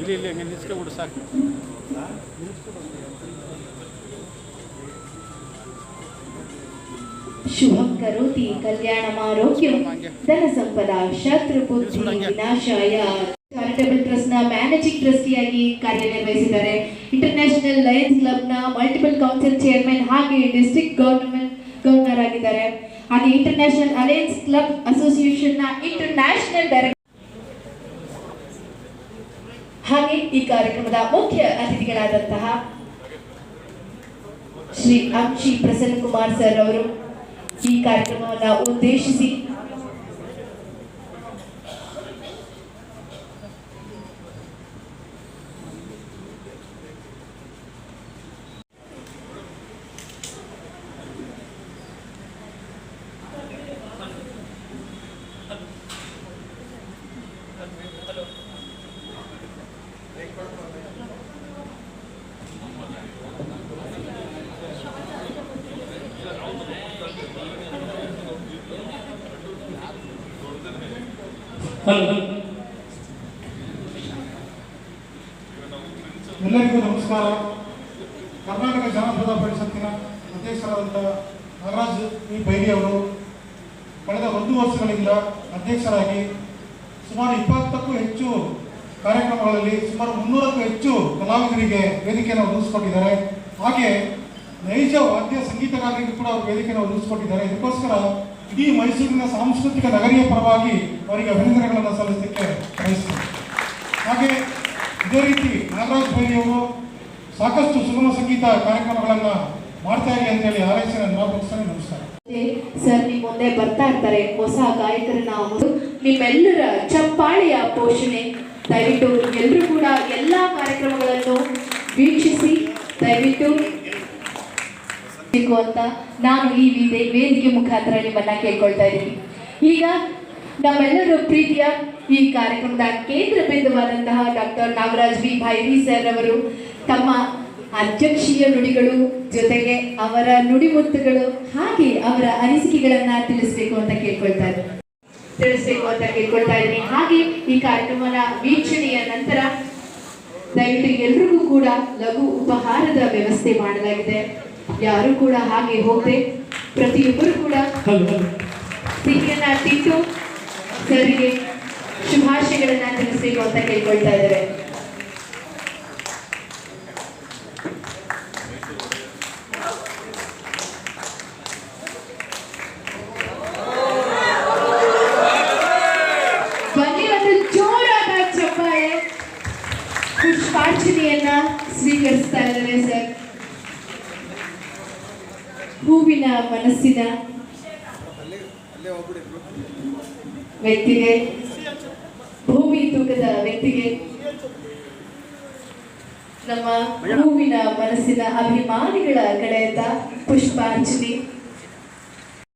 ಇಲ್ಲಿ ಇಲ್ಲಿ ಹಂಗೆ ನಿಲ್ಸ್ಕೊಬಿಡು ಸಾಕು ಶುಭಂ ಕರೋತಿ ಕಲ್ಯಾಣಮಾರೋಗ್ಯಂ ಧನ ಸಂಪದ ಶತ್ರು ಬುದ್ಧಿ ವಿನಾಶಾಯ ಚಾರಿಟಬಲ್ ಟ್ರಸ್ಟ್ ಮ್ಯಾನೇಜಿಂಗ್ ಟ್ರಸ್ಟಿಯಾಗಿ ಕಾರ್ಯನಿರ್ವಹಿಸಿದ್ದಾರೆ. ಇಂಟರ್ನ್ಯಾಷನಲ್ ಲಯನ್ಸ್ ಕ್ಲಬ್ನ ಮಲ್ಟಿಪಲ್ ಕೌನ್ಸಿಲ್ ಚೇರ್ಮನ್ ಹಾಗೆ ಡಿಸ್ಟ್ರಿಕ್ಟ್ ಗವರ್ನಮೆಂಟ್ ಗವರ್ನರ್ ಆಗಿದ್ದಾರೆ. ಹಾಗೆ ಇಂಟರ್ನ್ಯಾಷನಲ್ ಅಲಯನ್ಸ್ ಕ್ಲಬ್ ಅಸೋಸಿಯೇಷನ್ನ ಇಂಟರ್ನ್ಯಾಷನಲ್ ಡೈರೆಕ್ಟರ್ ಹಾಗೆ ಈ ಕಾರ್ಯಕ್ರಮದ ಮುಖ್ಯ ಅತಿಥಿಗಳಾದಂತಹ ಶ್ರೀ ಅಂಶಿ ಪ್ರಸನ್ನ ಕುಮಾರ್ ಸರ್ ಅವರು ಈ ಕಾರ್ಯಕ್ರಮವನ್ನು ಉದ್ದೇಶಿಸಿ ಎಲ್ಲರಿಗೂ ನಮಸ್ಕಾರ. ಕರ್ನಾಟಕ ಜಾನಪದ ಪರಿಷತ್ತಿನ ಅಧ್ಯಕ್ಷರಾದಂಥ ನಾಗರಾಜ್ ಈ ಬೈರಿ ಅವರು ಕಳೆದ ಒಂದು ವರ್ಷಗಳಿಂದ ಅಧ್ಯಕ್ಷರಾಗಿ ಸುಮಾರು ಇಪ್ಪತ್ತಕ್ಕೂ ಹೆಚ್ಚು ಕಾರ್ಯಕ್ರಮಗಳಲ್ಲಿ ಸುಮಾರು ಮುನ್ನೂರಕ್ಕೂ ಹೆಚ್ಚು ಕಲಾವಿದರಿಗೆ ವೇದಿಕೆಯನ್ನು ಒದಗಿಸಿಕೊಟ್ಟಿದ್ದಾರೆ. ಹಾಗೆ ನೈಜ ವಾದ್ಯ ಸಂಗೀತಗಾರರಿಗೂ ಕೂಡ ಅವರು ವೇದಿಕೆಯನ್ನು ಒದಗಿಸಿಕೊಟ್ಟಿದ್ದಾರೆ. ಇದಕ್ಕೋಸ್ಕರ ಇಡೀ ಮೈಸೂರಿನ ಸಾಂಸ್ಕೃತಿಕ ನಗರಿಯ ಪರವಾಗಿ ಅವರಿಗೆ ಅಭಿನಂದನೆಗಳನ್ನು ಸಲ್ಲಿಸಲಿಕ್ಕೆ ಬಯಸ್ತೇನೆ. ಹಾಗೆ ಇದೇ ರೀತಿ ನಾಗರಾಜ್ ಬೈರಿ ಅವರು ಸಾಕಷ್ಟು ಸುಗಮ ಸಂಗೀತ ಕಾರ್ಯಕ್ರಮಗಳನ್ನು ಮಾಡ್ತಾ ಇರಿ ಅಂತೇಳಿ ನಾನು ಮಾತನಾಡ್ತಾನೆ ನಮಸ್ಕಾರ ಸರ್, ನೀವು ಮುಂದೆ ಬರ್ತಾ ಇರ್ತಾರೆ, ಹೊಸ ಗಾಯಕರನ್ನ ಅವರು ನಿಮ್ಮೆಲ್ಲರ ಚಪ್ಪಾಳೆಯ ಪೋಷಣೆ. ದಯವಿಟ್ಟು ಎಲ್ಲರೂ ಕೂಡ ಎಲ್ಲಾ ಕಾರ್ಯಕ್ರಮಗಳನ್ನು ವೀಕ್ಷಿಸಿ, ದಯವಿಟ್ಟು ಅಂತ ನಾನು ಈ ವೇದಿ- ವೇದಿಕೆ ಮುಖಾಂತರ ನಿಮ್ಮನ್ನ ಕೇಳ್ಕೊಳ್ತಾ ಇದ್ದೀನಿ. ಈಗ ನಮ್ಮೆಲ್ಲರೂ ಪ್ರೀತಿಯ ಈ ಕಾರ್ಯಕ್ರಮದ ಕೇಂದ್ರ ಬಿಂದುವಾದಂತಹ doctor Nagaraj V Bhairi sir ಅವರು ತಮ್ಮ ಅಧ್ಯಕ್ಷೀಯ ನುಡಿಗಳು ಜೊತೆಗೆ ಅವರ ನುಡಿಮುತ್ತುಗಳು ಹಾಗೆ ಅವರ ಅನಿಸಿಕೆಗಳನ್ನ ತಿಳಿಸ್ಬೇಕು ಅಂತ ಕೇಳ್ಕೊಳ್ತಾ ತಿಳಿಸ್ಬೇಕು ಅಂತ ಕೇಳ್ಕೊಳ್ತಾ ಇದ್ದೀನಿ. ಹಾಗೆ ಈ ಕಾರ್ಯಕ್ರಮದ ವೀಕ್ಷಣೆಯ ನಂತರ ದಯವಿಟ್ಟು ಎಲ್ರಿಗೂ ಕೂಡ ಲಘು ಉಪಹಾರದ ವ್ಯವಸ್ಥೆ ಮಾಡಲಾಗಿದೆ. ಯಾರು ಕೂಡ ಹಾಗೆ ಹೋಗದೆ ಪ್ರತಿಯೊಬ್ಬರು ಕೂಡ ಸಿಹಿಯನ್ನ ತಿಂದು ಸರಿಗೆ ಶುಭಾಶಯಗಳನ್ನ ತಿಳಿಸಬೇಕು ಅಂತ ಕೇಳ್ಕೊಳ್ತಾ ಇದ್ದಾರೆ. ಜೋರಾದ ಚಪ್ಪಾಳೆ. ಪುಷ್ಪಾರ್ಚನೆಯನ್ನ ಸ್ವೀಕರಿಸ್ತಾ ಇದ್ದಾರೆ ಸರ್ ಹೂವಿನ ಮನಸ್ಸಿನ ವ್ಯಕ್ತಿಗೆ ಭೂಮಿ ತೂಕದ ವ್ಯಕ್ತಿಗೆ ನಮ್ಮ ಹೂವಿನ ಮನಸ್ಸಿನ ಅಭಿಮಾನಿಗಳ ಕಡೆಯಿಂದ ಪುಷ್ಪಾರ್ಚನೆ